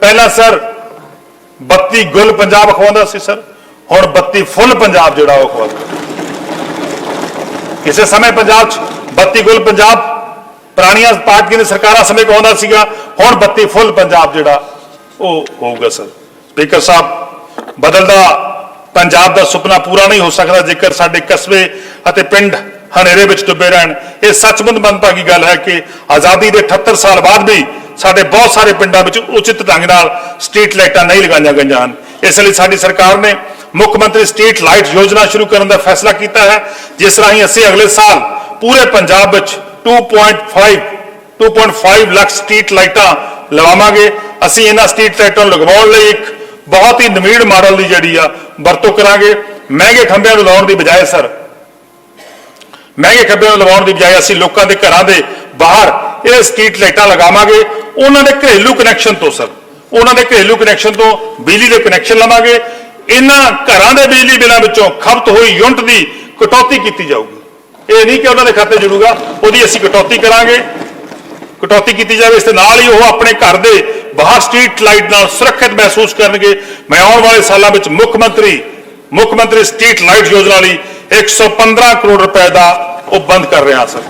ਪਹਿਲਾਂ ਸਰ 32 ਗੁੱਲ ਪੰਜਾਬ ਖਵਾਉਂਦਾ ਸੀ ਸਰ, ਹੁਣ 32 ਫੁੱਲ ਪੰਜਾਬ ਜਿਹੜਾ ਉਹ ਖਵਾਉਂਦਾ। ਕਿਸੇ ਸਮੇਂ ਪੰਜਾਬ 'ਚ 32 ਗੁੱਲ ਪੰਜਾਬ ਪੁਰਾਣੀਆਂ ਪਾਰਟੀਆਂ ਦੀ ਸਰਕਾਰਾਂ ਸਮੇਂ ਕਹਾਉਂਦਾ ਸੀਗਾ, ਹੁਣ 32 ਫੁੱਲ ਪੰਜਾਬ ਜਿਹੜਾ ਉਹ ਹੋਊਗਾ ਸਰ। ਸਪੀਕਰ ਸਾਹਿਬ, ਬਦਲਦਾ ਪੰਜਾਬ ਦਾ ਸੁਪਨਾ ਪੂਰਾ ਨਹੀਂ ਹੋ ਸਕਦਾ ਜੇਕਰ ਸਾਡੇ ਕਸਬੇ ਅਤੇ ਪਿੰਡ ਹਨੇਰੇ ਵਿੱਚ ਡੁੱਬੇ ਰਹਿਣ। ਇਹ ਸੱਚਮੁੱਚ ਮੰਦਭਾਗੀ ਗੱਲ ਹੈ ਕਿ ਆਜ਼ਾਦੀ ਦੇ 78 ਸਾਲ ਬਾਅਦ ਵੀ ਸਾਡੇ ਬਹੁਤ ਸਾਰੇ ਪਿੰਡਾਂ ਵਿੱਚ ਉਚਿਤ ਢੰਗ ਨਾਲ ਸਟਰੀਟ ਲਾਈਟਾਂ ਨਹੀਂ ਲਗਾਈਆਂ ਗਈਆਂ ਹਨ। ਇਸ ਲਈ ਸਾਡੀ ਸਰਕਾਰ ਨੇ ਮੁੱਖ ਮੰਤਰੀ ਸਟਰੀਟ ਲਾਈਟ ਯੋਜਨਾ ਸ਼ੁਰੂ ਕਰਨ ਦਾ ਫੈਸਲਾ ਕੀਤਾ ਹੈ, ਜਿਸ ਰਾਹੀਂ ਅਸੀਂ ਅਗਲੇ ਸਾਲ ਪੂਰੇ ਪੰਜਾਬ ਵਿੱਚ 2.5 2.5 ਲੱਖ ਸਟਰੀਟ ਲਾਈਟਾਂ ਲਵਾਵਾਂਗੇ। ਅਸੀਂ ਇਹਨਾਂ ਸਟਰੀਟ ਲਾਈਟਾਂ ਨੂੰ ਲਗਵਾਉਣ ਲਈ ਇੱਕ ਬਹੁਤ ਹੀ ਨਵੀਨ ਮਾਡਲ ਦੀ ਜਿਹੜੀ ਆ ਵਰਤੋਂ ਕਰਾਂਗੇ। ਮਹਿੰਗੇ ਖੰਭਿਆਂ ਨੂੰ ਲਾਉਣ ਦੀ ਬਜਾਏ ਸਰ, ਮਹਿੰਗੇ ਖੰਭਿਆਂ ਨੂੰ ਲਵਾਉਣ ਦੀ ਬਜਾਏ ਅਸੀਂ ਲੋਕਾਂ ਦੇ ਘਰਾਂ ਦੇ ਬਾਹਰ ਇਹ ਸਟਰੀਟ ਲਾਈਟਾਂ ਲਗਾਵਾਂਗੇ। ਉਹਨਾਂ ਦੇ ਘਰੇਲੂ ਕਨੈਕਸ਼ਨ ਤੋਂ ਸਰ ਉਹਨਾਂ ਦੇ ਘਰੇਲੂ ਕਨੈਕਸ਼ਨ ਤੋਂ ਬਿਜਲੀ ਦੇ ਕਨੈਕਸ਼ਨ ਲਵਾਂਗੇ। ਇਹਨਾਂ ਘਰਾਂ ਦੇ ਬਿਜਲੀ ਬਿੱਲਾਂ ਵਿੱਚੋਂ ਖਪਤ ਹੋਈ ਯੂਨਿਟ ਦੀ ਕਟੌਤੀ ਕੀਤੀ ਜਾਊਗੀ। ਇਹ ਨਹੀਂ ਕਿ ਉਹਨਾਂ ਦੇ ਖਾਤੇ ਜੁੜੂਗਾ, ਉਹਦੀ ਅਸੀਂ ਕਟੌਤੀ ਕਰਾਂਗੇ। ਕਟੌਤੀ ਕੀਤੀ ਜਾਵੇ, ਇਸ ਦੇ ਨਾਲ ਹੀ ਉਹ ਆਪਣੇ ਘਰ ਦੇ ਬਾਹਰ ਸਟਰੀਟ ਲਾਈਟ ਨਾਲ ਸੁਰੱਖਿਅਤ ਮਹਿਸੂਸ ਕਰਨਗੇ। ਮੈਂ ਆਉਣ ਵਾਲੇ ਸਾਲਾਂ ਵਿੱਚ ਮੁੱਖ ਮੰਤਰੀ ਮੁੱਖ ਮੰਤਰੀ ਸਟਰੀਟ ਲਾਈਟ ਯੋਜਨਾ ਲਈ 115 ਕਰੋੜ ਰੁਪਏ ਦਾ ਉਹ ਬੰਦ ਕਰ ਰਿਹਾ ਸਰ